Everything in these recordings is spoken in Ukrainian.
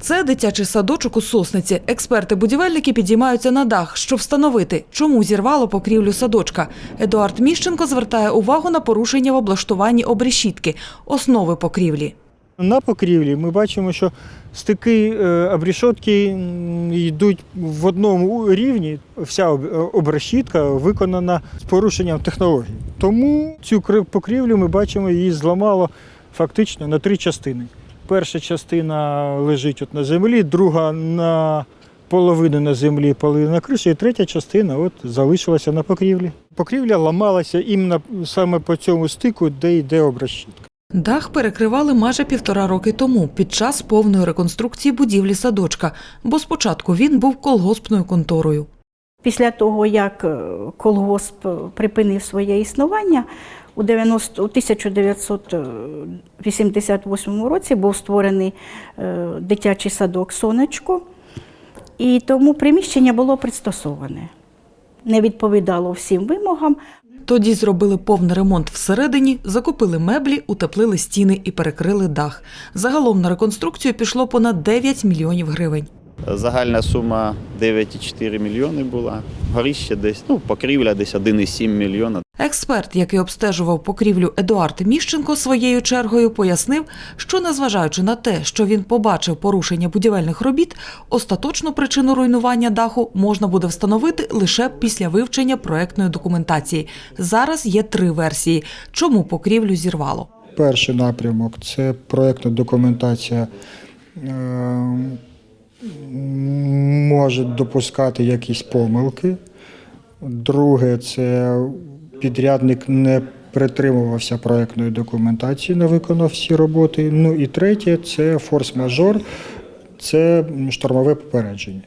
Це дитячий садочок у Сосниці. Експерти-будівельники підіймаються на дах, щоб встановити, чому зірвало покрівлю садочка. Едуард Міщенко звертає увагу на порушення в облаштуванні обрешітки, основи покрівлі. На покрівлі ми бачимо, що стики е, обрішотки йдуть в одному рівні. Вся е, обрешітка виконана з порушенням технологій. Тому цю покрівлю ми бачимо, її зламало фактично на три частини. Перша частина лежить от на землі, друга на половину на землі, половину на криші, і третя частина от залишилася на покрівлі. Покрівля ламалася іменно саме по цьому стику, де йде обрешітка. Дах перекривали майже півтора роки тому під час повної реконструкції будівлі садочка, бо спочатку він був колгоспною конторою. Після того, як е, колгосп припинив своє існування, у 90, 1988 році був створений е, дитячий садок Сонечко, і тому приміщення було пристосоване. Не відповідало всім вимогам. Тоді зробили повний ремонт всередині, закупили меблі, утеплили стіни і перекрили дах. Загалом на реконструкцію пішло понад 9 мільйонів гривень. Загальна сума 9,4 мільйони була. Горіще десь, ну, покрівля десь 1,7 мільйона. Експерт, який обстежував покрівлю Едуард Міщенко, своєю чергою пояснив, що незважаючи на те, що він побачив порушення будівельних робіт, остаточну причину руйнування даху можна буде встановити лише після вивчення проектної документації. Зараз є три версії, чому покрівлю зірвало. Перший напрямок це проєктна документація е, може допускати якісь помилки. Друге, це підрядник не притримувався проєктної документації, не виконав всі роботи. Ну і третє це форс-мажор, це штормове попередження.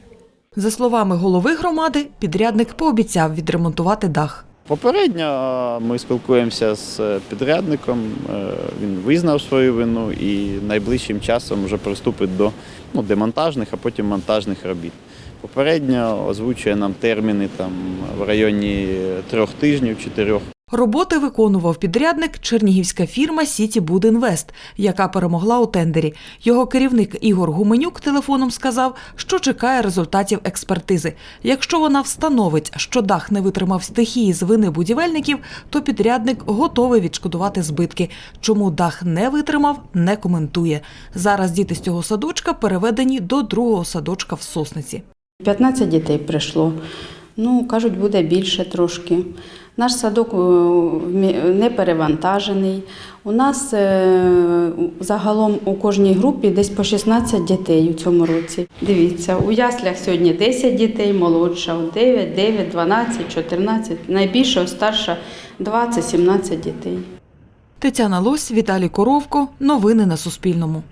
За словами голови громади, підрядник пообіцяв відремонтувати дах. Попередньо е, ми спілкуємося з підрядником, е, він визнав свою вину і найближчим часом вже приступить до ну, демонтажних, а потім монтажних робіт. Попередньо озвучує нам терміни там, в районі трьох тижнів, чотирьох. Роботи виконував підрядник чернігівська фірма Сіті Будінвест, яка перемогла у тендері. Його керівник Ігор Гуменюк телефоном сказав, що чекає результатів експертизи. Якщо вона встановить, що дах не витримав стихії з вини будівельників, то підрядник готовий відшкодувати збитки. Чому дах не витримав, не коментує. Зараз діти з цього садочка переведені до другого садочка в Сосниці. 15 дітей прийшло. Ну, кажуть, буде більше трошки. Наш садок е, не перевантажений. У нас е, загалом у кожній групі десь по 16 дітей у цьому році. Дивіться, у яслях сьогодні 10 дітей, молодша 9, 9, 12, 14, найбільша, старша 20, 17 дітей. Тетяна Лось, Віталій Коровко. Новини на Суспільному.